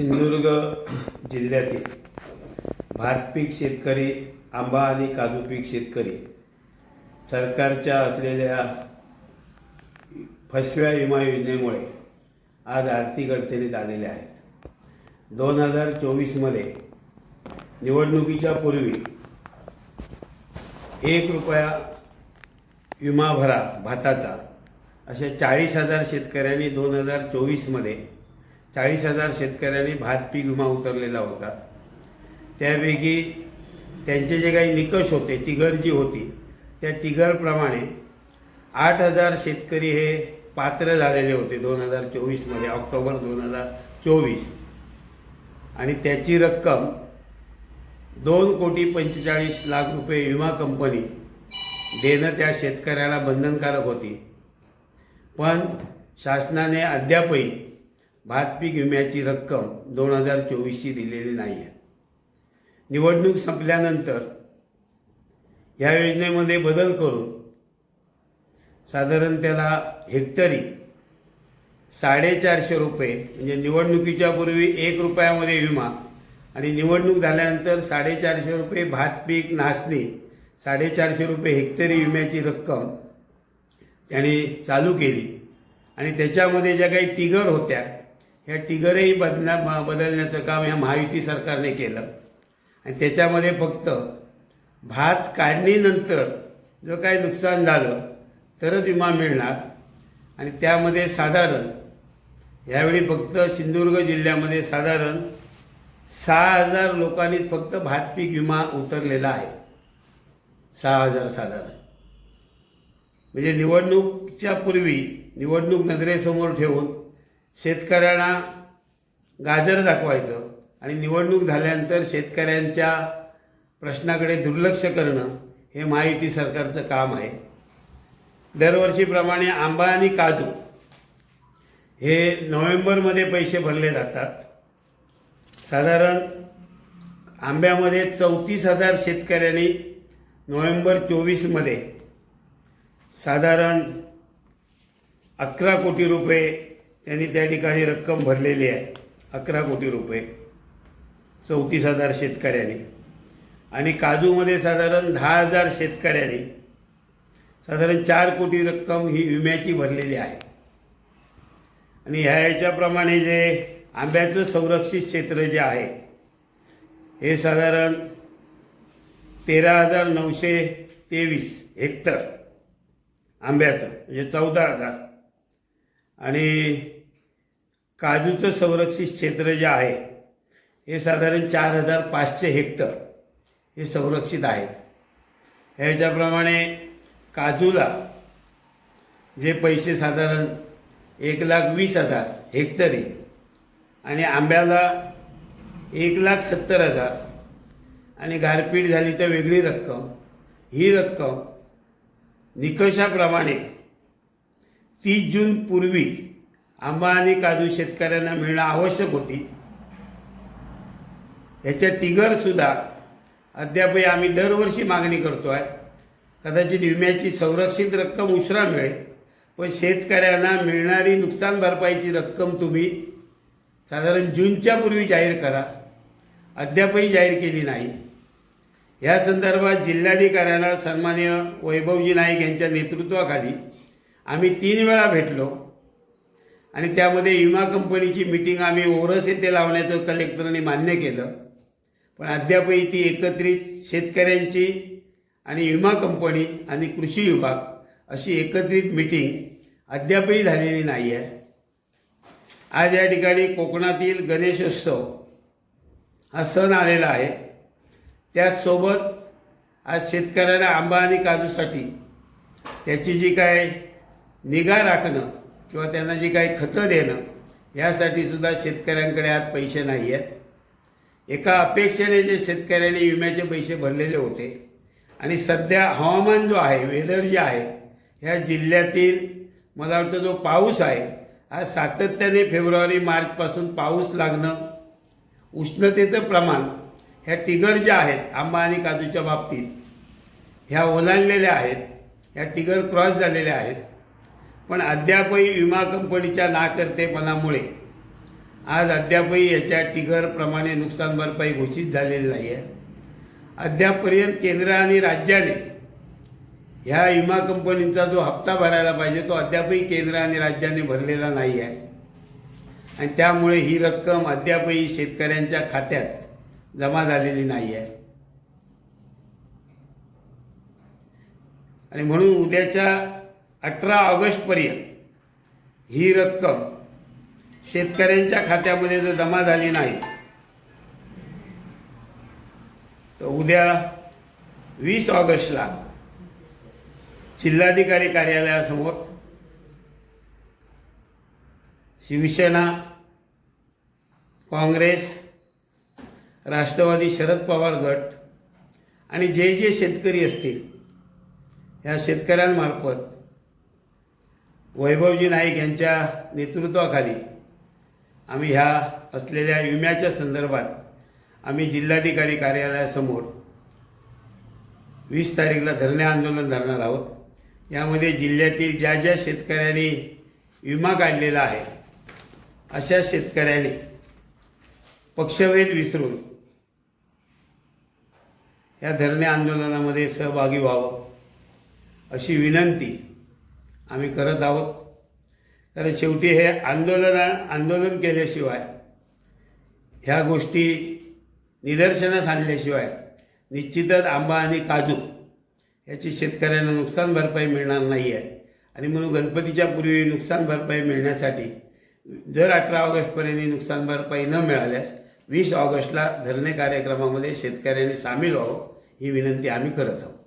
सिंधुदुर्ग जिल्ह्यातील भातपीक शेतकरी आंबा आणि काजू पीक शेतकरी सरकारच्या असलेल्या फसव्या विमा योजनेमुळे आज आर्थिक अडचणीत आलेले आहेत. दोन हजार चोवीसमध्ये निवडणुकीच्या पूर्वी एक रुपया विमा भरा भाताचा अशा चाळीस हजार शेतकऱ्यांनी दोन हजार चोवीसमध्ये चाळीस हजार शेतकऱ्यांनी भात पीक विमा उतरलेला होता. त्यापैकी त्यांचे जे काही निकष होते तिघर जी होती त्या तिघरप्रमाणे आठ हजार शेतकरी हे पात्र झालेले होते दोन हजार चोवीसमध्ये ऑक्टोबर दोन हजार चोवीस. आणि त्याची रक्कम दोन कोटी पंचेचाळीस लाख रुपये विमा कंपनी देणं त्या शेतकऱ्याला बंधनकारक होती. पण शासनाने अद्यापही भातपीक विम्याची रक्कम दोन हजार चोवीसची दिलेली नाही आहे निवडणूक संपल्यानंतर या योजनेमध्ये बदल करून साधारण त्याला हेक्टरी साडेचारशे रुपये म्हणजे निवडणुकीच्या पूर्वी एक रुपयामध्ये विमा आणि निवडणूक झाल्यानंतर साडेचारशे रुपये भातपीक नाचणी साडेचारशे रुपये हेक्टरी विम्याची रक्कम त्याने चालू केली. आणि त्याच्यामध्ये ज्या काही टिगर होत्या ह्या टिगरही बदना बदलण्याचं काम ह्या महायुती सरकारने केलं. आणि त्याच्यामध्ये फक्त भात काढणीनंतर जो काही नुकसान झालं तरच विमा मिळणार. आणि त्यामध्ये साधारण यावेळी फक्त सिंधुदुर्ग जिल्ह्यामध्ये साधारण सहा हजार लोकांनी फक्त भातपीक विमा उतरलेला आहे. सहा हजार साधारण. म्हणजे निवडणूकच्या पूर्वी निवडणूक नजरेसमोर ठेवून शेतकऱ्यांना गाजर दाखवायचं आणि निवडणूक झाल्यानंतर शेतकऱ्यांच्या प्रश्नाकडे दुर्लक्ष करणं हे महायुती सरकारचं काम आहे. दरवर्षीप्रमाणे आंबा आणि काजू हे नोव्हेंबरमध्ये पैसे भरले जातात. साधारण आंब्यामध्ये चौतीस हजार शेतकऱ्यांनी नोव्हेंबर चोवीसमध्ये साधारण अकरा कोटी रुपये त्यांनी त्या ठिकाणी रक्कम भरलेली आहे. अकरा कोटी रुपये. चौतीस हजार शेतकऱ्यांनी. आणि काजूमध्ये साधारण दहा हजार शेतकऱ्यांनी साधारण चार कोटी रक्कम ही विम्याची भरलेली आहे. आणि ह्या याच्याप्रमाणे जे आंब्याचं संरक्षित क्षेत्र जे आहे हे साधारण तेरा हजार नऊशे तेवीस हेक्टर आंब्याचं म्हणजे चौदा हजार. आणि काजूचं संरक्षित क्षेत्र जे आहे हे साधारण चार हजार पाचशे हेक्टर हे संरक्षित आहे. ह्याच्याप्रमाणे काजूला जे पैसे साधारण एक लाख वीस हजार हेक्टरी आणि आंब्याला एक लाख सत्तर हजार आणि गारपीट झाली तर वेगळी रक्कम ही रक्कम निकषाप्रमाणे तीस जून पूर्वी आंबा आणि काजू शेतकऱ्यांना मिळणं आवश्यक होती. ह्याच्या तिगरसुद्धा अद्यापही आम्ही दरवर्षी मागणी करतो आहे कदाचित विम्याची संरक्षित रक्कम उशिरा मिळेल पण शेतकऱ्यांना मिळणारी नुकसान भरपाईची रक्कम तुम्ही साधारण जूनच्या पूर्वी जाहीर करा. अद्यापही जाहीर केली नाही. या संदर्भात जिल्हाधिकाऱ्यांना सन्मान्य वैभवजी नाईक यांच्या नेतृत्वाखाली आम्ही तीन वेळा भेटलो. आणि त्यामध्ये विमा कंपनीची मिटिंग आम्ही ओरस येथे लावण्याचं कलेक्टरने मान्य केलं. पण अद्यापही ती एकत्रित शेतकऱ्यांची आणि विमा कंपनी आणि कृषी विभाग अशी एकत्रित मिटिंग अद्यापही झालेली नाही आहे आज या ठिकाणी कोकणातील गणेशोत्सव हा सण आलेला आहे. त्याचसोबत आज शेतकऱ्यांना आंबा आणि काजूसाठी त्याची जी काय निगा राखणं किंवा त्यांना जी काही खतं देणं यासाठी सुद्धा शेतकऱ्यांकडे आज पैसे नाही आहेत एका अपेक्षेने जे शेतकऱ्यांनी विम्याचे पैसे भरलेले होते आणि सध्या हवामान जो आहे वेदर जे आहे ह्या जिल्ह्यातील मला वाटतं जो पाऊस आहे आज सातत्याने फेब्रुवारी मार्चपासून पाऊस लागणं उष्णतेचं प्रमाण ह्या टिगर ज्या आहेत आंबा आणि काजूच्या बाबतीत ह्या ओलांडलेल्या आहेत ह्या टिगर क्रॉस झालेल्या आहेत. पण अद्यापही विमा कंपनीच्या नाकर्तेपणामुळे आज अद्यापही याच्या टिगरप्रमाणे नुकसान भरपाई घोषित झालेली नाही आहे अद्यापपर्यंत केंद्र आणि राज्याने ह्या विमा कंपनींचा जो हप्ता भरायला पाहिजे तो अद्यापही केंद्र आणि राज्याने भरलेला नाही आहे आणि त्यामुळे ही रक्कम अद्यापही शेतकऱ्यांच्या खात्यात जमा झालेली नाही आहे आणि म्हणून उद्याच्या अठरा ऑगस्टपर्यंत ही रक्कम शेतकऱ्यांच्या खात्यामध्ये जर जमा झाली नाही तर उद्या वीस ऑगस्टला जिल्हाधिकारी कार्यालयासमोर शिवसेना काँग्रेस राष्ट्रवादी शरद पवार गट आणि जे जे शेतकरी असतील या शेतकऱ्यांमार्फत वैभवजी नाईक यांच्या नेतृत्वाखाली आम्ही ह्या असलेल्या विम्याच्या संदर्भात आम्ही जिल्हाधिकारी कार्यालयासमोर वीस तारीखला धरणे आंदोलन धरणार आहोत. यामध्ये जिल्ह्यातील ज्या ज्या शेतकऱ्यांनी विमा काढलेला आहे अशा शेतकऱ्यांनी पक्षभेद विसरून या धरणे आंदोलनामध्ये सहभागी व्हावं अशी विनंती आम्ही करत आहोत. कारण शेवटी हे आंदोलन आंदोलन केल्याशिवाय ह्या गोष्टी निदर्शनास आणल्याशिवाय निश्चितच आंबा आणि काजू याची शेतकऱ्यांना नुकसान भरपाई मिळणार नाही आहे आणि म्हणून गणपतीच्या पूर्वी नुकसान भरपाई मिळण्यासाठी जर अठरा ऑगस्टपर्यंत नुकसान भरपाई न मिळाल्यास वीस ऑगस्टला धरणे कार्यक्रमामध्ये शेतकऱ्यांनी सामील व्हावं ही विनंती आम्ही करत आहोत.